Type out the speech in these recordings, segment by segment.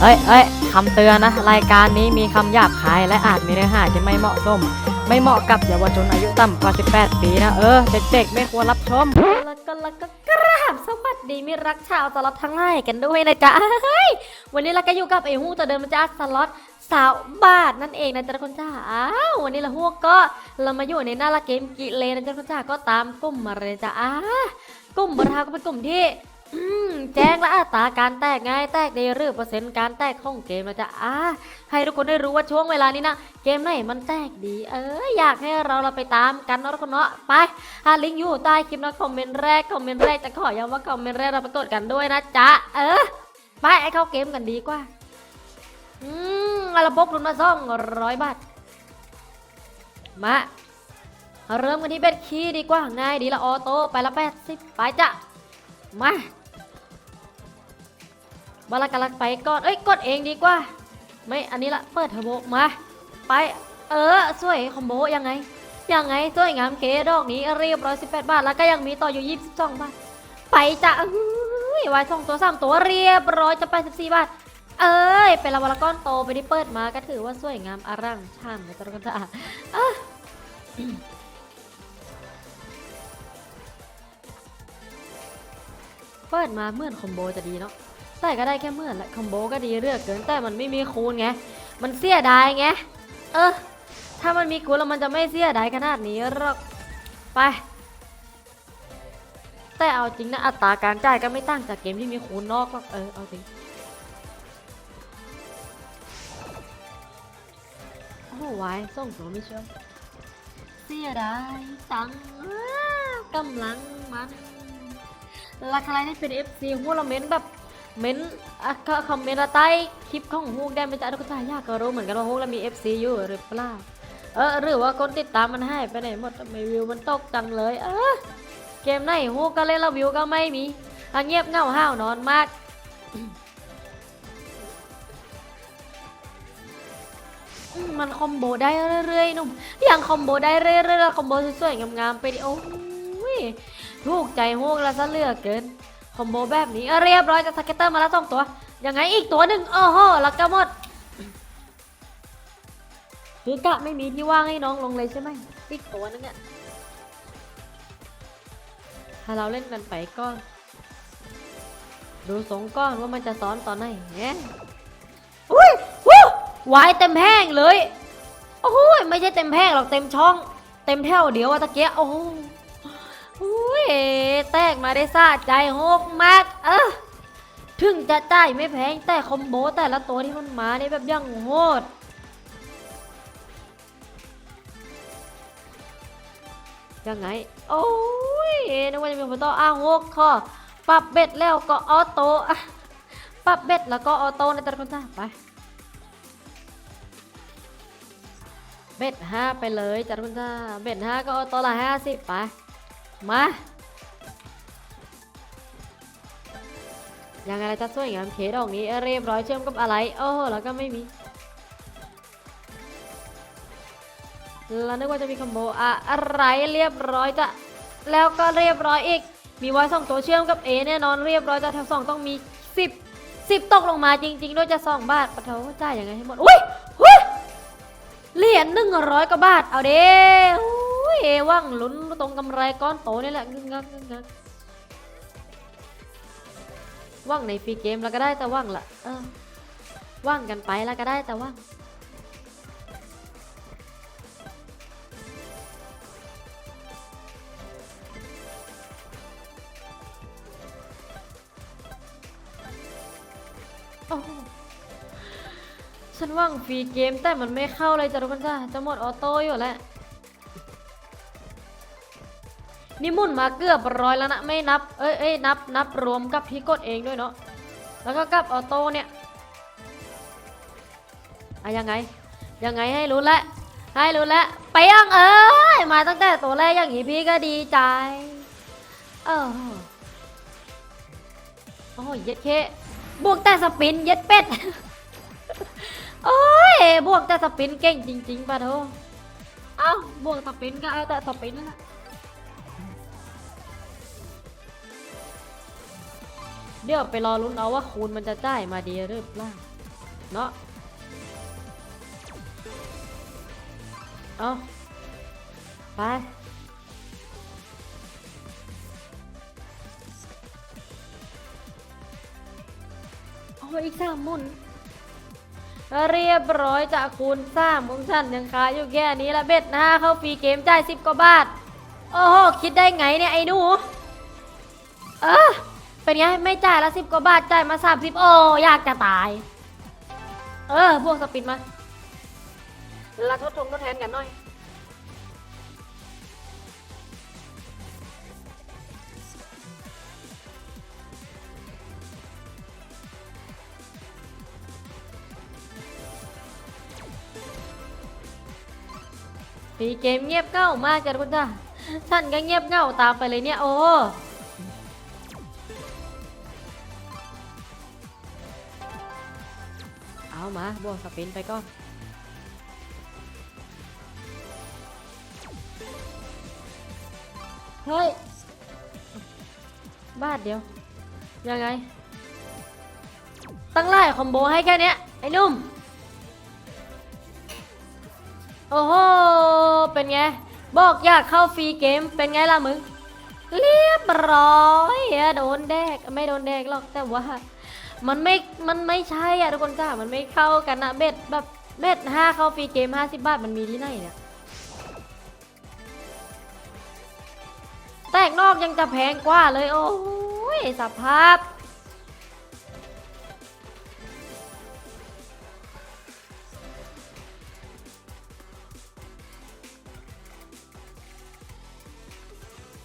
เอ้ยเอ้ยคำเตือนนะ รายการนี้มีคำหยาบคายและอาจมีเนื้อหาที่ไม่เหมาะสม ไม่เหมาะกับเยาวชนอายุต่ำกว่า 18 ปีนะ เออ เด็กๆ ไม่ควรรับชม แล้วก็แล้วก็กราบสวัสดีมิตรรักชาวสล็อตทั้งหลายกันด้วยนะจ๊ะเฮ้ยวันนี้เราก็อยู่กับไอ้ฮู้ตัวเดิมจ้าสล็อตสาวบาทนั่นเองนะจ๊ะทุกคนจ้าอ้าววันนี้เราฮู้ก็เรามาอยู่ในหน้าละเกมกิเลนนะจ๊ะทุกคนจ้าก็ตามกลุ่มมาเลยจ้าอ้ากลุ่มบราก็เป็นกลุ่มที่ อืมแจ้งและอัตราการแตกง่ายแตกในหรือเปอร์เซ็นต์การแตกของเกมนะจ๊ะอ่าให้ทุกคนได้รู้ว่าช่วงเวลานี้นะ เกมไหนมันแตกดี เอออยากให้เราเราไปตามกันเนาะทุกคนเนาะไปอ่าลิงก์อยู่ใต้คลิปนะคอมเมนต์แรกคอมเมนต์แรกจะขอย้ำว่าคอมเมนต์แรกเราไปกดกันด้วยนะจ๊ะเออไปไอ้เข้าเกมกันดีกว่าอืมเราพกทุนมาซ่องร้อยบาทมาเริ่มกันที่เบ็ดคีดีกว่าง่ายดีละออโต้ไปละแปดสิบไปจ้ะมา บาลากำลังไปก่อนเอ้ยกดเองดีกว่า ไม่อันนี้ละเปิดเทอร์โบมาไปเออสวยคอมโบยังไงยังไงสวยงามเก๋ดอกนี้เรียบร้อย18บาทแล้วก็ยังมีต่ออยู่22บาทไปจ้ะวายสองตัวสามตัวเรียบร้อยจะ84บาทเอ้ยเป็นละวละก้อนโตไปที่เปิดมาก็ถือว่าสวยงามอร่างช่ำในตระกันตาอะเปิดมาเมื่อนคอมโบจะดีเนาะ แต่ก็ได้แค่เมื่อนและคอมโบก็ดีเลือกเกินแต่มันไม่มีคูณไง มันเสียดายไง เออ ถ้ามันมีคูณแล้วมันจะไม่เสียดายขนาดนี้หรอก ไป แต่เอาจริงนะอัตราการจ่ายก็ไม่ต่างจากเกมที่มีคูณนอกหรอก เออ เอาจริงโอ้โหวายส่งตัวไม่เชื่อมเสียดายตังค์กำลังมันราคาได้เป็น FC หัวเราเม้นแบบ เม้นอะก็คอมเมนต์ใต้คลิปของฮูกได้ไหมจ๊ะทุกท่านอยากก็รู้เหมือนกันว่าฮูกเรามี FC อยู่หรือเปล่าเออหรือว่าคนติดตามมันให้ไปไหนหมดทำไมวิวมันตกจังเลย เออเกมไหนฮูกก็เล่นแล้ววิวก็ไม่มีอะเงียบเงาห้าวนอนมากมันคอมโบได้เรื่อยๆนุ่มอย่างคอมโบได้เรื่อยๆคอมโบสวยๆงามๆไปดิโอ้ยถูกใจฮูกแล้วซะเหลือกเกิน คอมโบแบบนี้เรียบร้อยจากสเก็ตเตอร์มาแล้วสองตัว ยังไงอีกตัวหนึ่งโอ้โหแล้วก็หมด คือกะไม่มีที่ว่างให้น้องลงเลยใช่ไหมอีกตัวนึงอะถ้าเราเล่นกันไปก็ ดูสงก้อนว่ามันจะซ้อนตอนไหนแหมอุ้ยวู้วายเต็มแห้งเลย โอ้ยไม่ใช่เต็มแห้งหรอกเต็มช่อง เต็มแถวเดียวอะตะเกียโอ้โหอุ้ย แตกมาได้ซาใจโฮกมากเออถึงจะจ่ายไม่แพงแต่คอมโบแต่ละตัวที่มันมาเนี่ยแบบยังโหดยังไง โอ้ยนึกว่าจะมีคนต่ออ้าโฮกคอปรับเบ็ดแล้วก็ออโต้ปรับเบ็ดแล้วก็ออโต้ในแต่ละคนจ้าไป เบ็ดห้าไปเลยจ้าทุกคนจ้าเบ็ดห้าก็ออโต้ละห้าสิบไป มา ยังไงล่ะจะสวยงามเคดอกนี้เรียบร้อยเชื่อมกับอะไร โอ้โหแล้วก็ไม่มีแล้วนึกว่าจะมีคอมโบอะอะไรเรียบร้อยจะแล้วก็เรียบร้อยอีก มีไว้สองตัวเชื่อมกับ A แน่นอนเรียบร้อยจะแถวสองต้องมีสิบสิบตกลงมาจริงๆด้วยจะสองบาทปะเทาจ่ายยังไงให้หมดอุ้ยอุ้ยเหรียญหนึ่งร้อยกว่าบาทเอาเด้อุ้ยว่างลุ้นตรงกำไรก้อนโตนี่แหละงึกงักงึกงัก ว่างในฟรีเกมแล้วก็ได้แต่ว่างละเออว่างกันไปแล้วก็ได้แต่ว่างโอ้ฉันว่างฟรีเกมแต่มันไม่เข้าเลยจ้ะทุกคนจ้าจะหมดออโต้อยู่แล้ว นี่มุนมาเกือบร้อยแล้วนะไม่นับเอ้ยเอ้ยนับนับรวมกับที่กดเองด้วยเนาะแล้วก็กับออโต้เนี่ยอะยังไง ยังไงให้รู้แล้วให้รู้แล้วไปยังเอ้ยมาตั้งแต่ตัวแรกอย่างนี้พี่ก็ดีใจเออโอ้ยเย็ดเคบวกแต่สปินเย็ดเป็ดโอ้ยบวกแต่สปินเก่งจริงๆป่ะโธ่เอ้าบวกสปินก็เอาแต่สปินนั่นแหละ เดี๋ยวไปรอลุ้นเอาว่าคูณมันจะจ่ายมาดีหรือเปล่าเนาะเอาไปโอ้อีกสามมุนเรียบร้อยจากคูณสามของฉันยังขาอยู่แค่นี้ละเบ็ดน้าเข้าฟรีเกมจ่ายสิบกว่าบาท โอ้โห คิดได้ไงเนี่ย ไอ้หนู เออ เป็นไง ไม่จ่ายละสิบกว่าบาท จ่ายมาสามสิบโอ้อยากจะตาย เออ พวกสปินมาลาทดทงทดแทนกันหน่อย ปีเกมเงียบเง่ามากจ้ะคุณจ้าฉันก็เงียบเง่าตามไปเลยเนี่ยโอ้ เอามาบวกสปินไปก่อนเฮ้ย บาทเดียว ยังไง ตั้งไล่คอมโบให้แค่นี้ไอ้นุ่ม โอ้โห เป็นไง บอกอยากเข้าฟรีเกม เป็นไงล่ะมึง เรียบร้อย โดนแดก ไม่โดนแดกหรอกแต่ว่า มันไม่ มันไม่ใช่อะทุกคนจ้ามันไม่เข้ากันนะเบ็ดแบบเบ็ดห้าเข้าฟรีเกมห้าสิบบาทมันมีที่ไหนเนี่ย แตกนอกยังจะแพงกว่าเลยโอ้ยสภาพ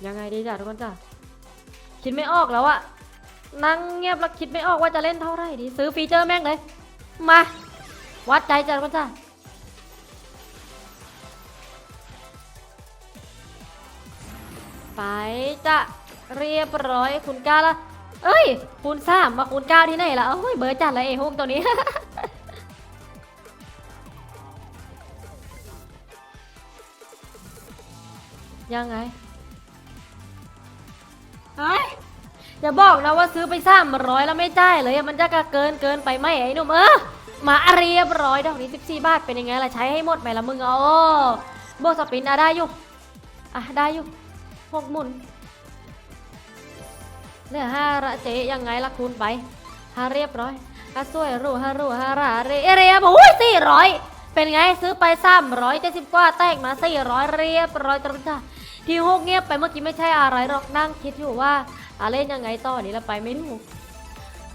ยังไงดีจ้ะทุกคนจ้ะคิดไม่ออกแล้วอะ นั่งเงียบแล้วคิดไม่ออกว่าจะเล่นเท่าไหร่ดีซื้อฟีเจอร์แม่งเลย มา วัดใจจ้ะทุกคนจ้ะไปจ้ะเรียบร้อยคุณก้าละ เอ้ย คูณสามมาคูณเก้าที่ไหนละโอ้ยเบอร์จัดเลยไอ้ฮุกตัวนี้ ยังไง อย่าบอกนะว่าซื้อไปสามร้อยแล้วไม่จ่ายเลยมันจะกะเกินเกินไปไหมไอ้หนุ่มเออมาเรียบร้อยดอกนี้14 บาทเป็นยังไงล่ะใช้ให้หมดไหมละมึงเอาโอ้โบสปินอะได้อยู่อะได้อยู่หกหมุนเหลือห้าละเจ๊ยังไงล่ะคูณไปห้าเรียบร้อยห้าสวยรูห้ารูห้าราเรียเรียบโอ้ยสี่ร้อยเป็นไงซื้อไปสามร้อยเจ็ดสิบกว่าแตกมาสี่ร้อยเรียบร้อยตรงจ้าที่ฮกเงียบไปเมื่อกี้ไม่ใช่อะไรหรอกนั่งคิดอยู่ว่า อาเล่นยังไงต่อนี่เราไปไม่ถูก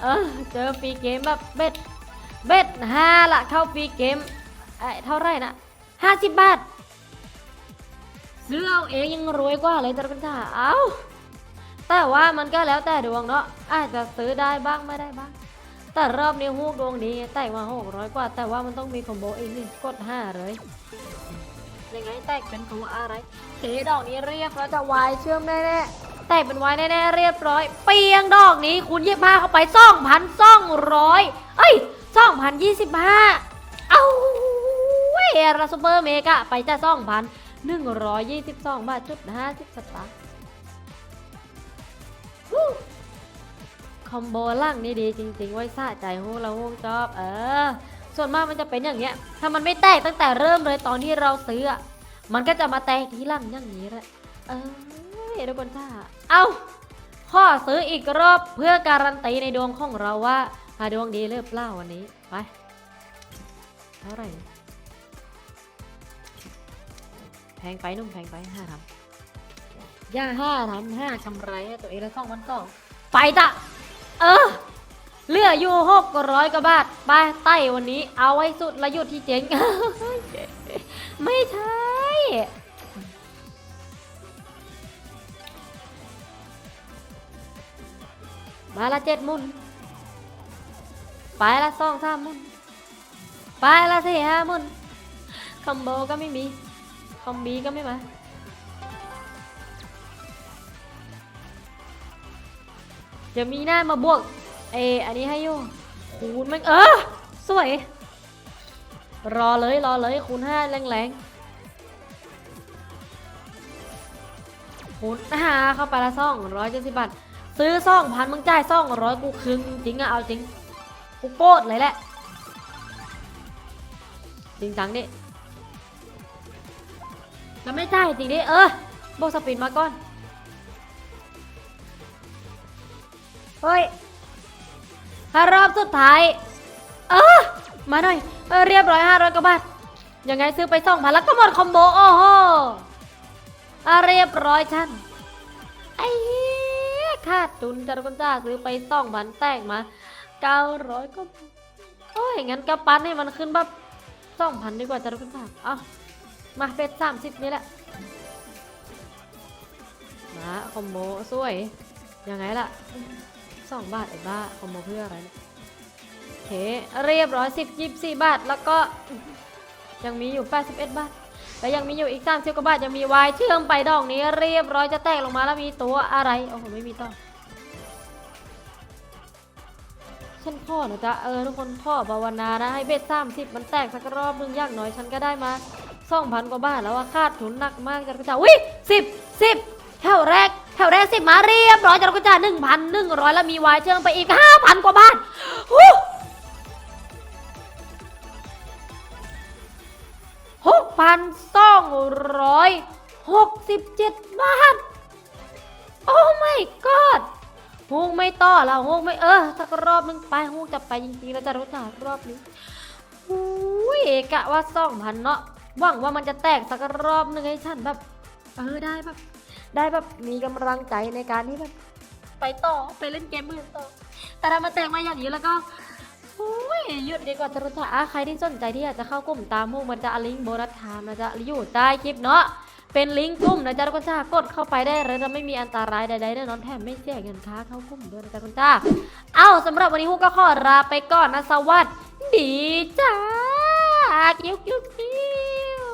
เออเจอฟรีเกมแบบเบ็ด เบ็ดห้าละเข้าฟรีเกมไอ้เท่าไรนะห้าสิบบาทซื้อเอาเองยังรวยกว่าเลยตะกันจ้าเอาแต่ว่ามันก็แล้วแต่ดวงเนาะอาจจะซื้อได้บ้างไม่ได้บ้าง แต่รอบนี้ฮูกดวงดีแต่มาหกร้อยกว่า แต่ว่ามันต้องมีคอมโบอีกนี่กดห้าเลยยังไงแตกเป็นของอะไรเทดอกนี้เรียบร้อยจะวายเชื่อมแน่ๆ แตกเป็นไวายแน่ๆเรียบร้อย เปียงดอกนี้คุณยี่ห้าเข้าไปสองพันสองร้อยเอ้ยสองพันยี่สิบห้าเอาเว้ยราซูเปอร์เมกะไปจะสองพันหนึ่งร้อยยี่สิบสองบาทจุดห้าสิบสตางค์คอมโบล่างนี่ดีจริงๆไว้สะใจฮู้เราฮู้จอบ เออ ส่วนมากมันจะเป็นอย่างเงี้ย ถ้ามันไม่แตกตั้งแต่เริ่มเลยตอนที่เราซื้อ มันก็จะมาแตกทีหลังอย่างนี้แหละ เออ ทุกคนท่าเอาข้อซื้ออีกรอบเพื่อการันตีในดวงของเราว่าหาดวงดีหรือเปล่าวันนี้ ไป เท่าไหร่ แพงไปนุ่มแพงไปห้าทำย่าห้าทำห้ากำไรให้ตัวเองแล้วสองวันสองไปจ้ะเออเหลืออยู่หกร้อยกว่าบาทไปไต้วันนี้ เอาไว้สุดและหยุดที่เจ๊งไม่ใช่ มาละเจ็ดมุนไปละสองสามมุนไปละสี่ห้ามุนคอมโบก็ไม่มีคอมบีก็ไม่มาจะมีหน้ามาบวกเออันนี้ให้อยู่คูณมันเออสวย รอเลยรอเลยคูณห้าแรงๆคูณห้าเข้าไปละซ่องร้อยเจ็ดสิบบาท ซื้อซ่องพันมึงจ่ายซ่องร้อยกูคืนจริงอะเอาจริงกูโกรเลยแหละจริงจังดิจะไม่ได้จริงดิเออโบกสปินมาก่อนเฮ้ยถ้ารอบสุดท้าย เออมาหน่อยเออเรียบร้อยห้าร้อยกว่าบาทยังไงซื้อไปสองพันแล้วก็หมดคอมโบโอ้โหอะเรียบร้อยท่านไอ้ เหี้ยขาดทุนจารุกจ้าซื้อไปสองพันแตกมาเก้าร้อยก็โอ้ยงั้นก็ปั้นให้มันขึ้นแบบสองพันดีกว่าจารุกจ้าเอามาเป็นสามสิบนี่แหละมาคอมโบสวยยังไงล่ะสองบาทไอ้บ้าคอมโบเพื่ออะไรเนี่ยโอเคเรียบร้อยสิบยี่สี่บาทแล้วก็ยังมีอยู่81บาท แล้วยังมีอยู่อีก30กว่าบาทยังมีวายเชื่อมไปดอกนี้เรียบร้อยจะแตกลงมาแล้วมีตัวอะไรโอ้โหไม่มีต่อฉันขอนะจ๊ะเออทุกคนขอภาวนานะให้เบ็ด30มันแตกสักรอบนึงย่างน้อยฉันก็ได้มา2,000กว่าบาทแล้วว่าขาดทุนหนักมากจ้ะคุณจ๋าอุ้ย10 10แถวแรกแถวแรกสิบมาเรียบร้อยจ้ะคุณจ๋า1,100แล้วมีวายเชื่อมไปอีก5,000กว่าบาทฮู้ 67 บาท โอ้ไม่กอดฮงไม่ต่อเราฮงไม่เออสักรอบนึงไปฮงจะไปจริงๆแล้วจะรู้จักรอบนี้อุ้ยกะว่าซ่องพันเนาะหวังว่ามันจะแตกสักรอบนึงให้ฉันแบบ เออได้แบบ ได้แบบมีกำลังใจในการที่แบบไปต่อไปเล่นเกมมือต่อ แต่ถ้ามาแตกมาอย่างนี้แล้วก็อุ้ยหยุดดีกว่าจะรู้จักใครที่สนใจที่อยากจะเข้ากลุ่มตามพวกมันจะอลิงโบนัสทามันจะอยู่ใต้คลิปเนาะ เป็นลิงก์กุ้มนะจ๊ะทุกคนจ้ากดเข้าไปได้เลยจะไม่มีอันตรายใดๆแน่นอนแถมไม่เสียเงินค้าเข้ากุ้มด้วยนะจ๊ะทุกคนจ้าเอ้าสำหรับวันนี้ฮูกก็ขอลาไปก่อนนะสวัสดีจ้ากิ้วกิ้วกิ้ว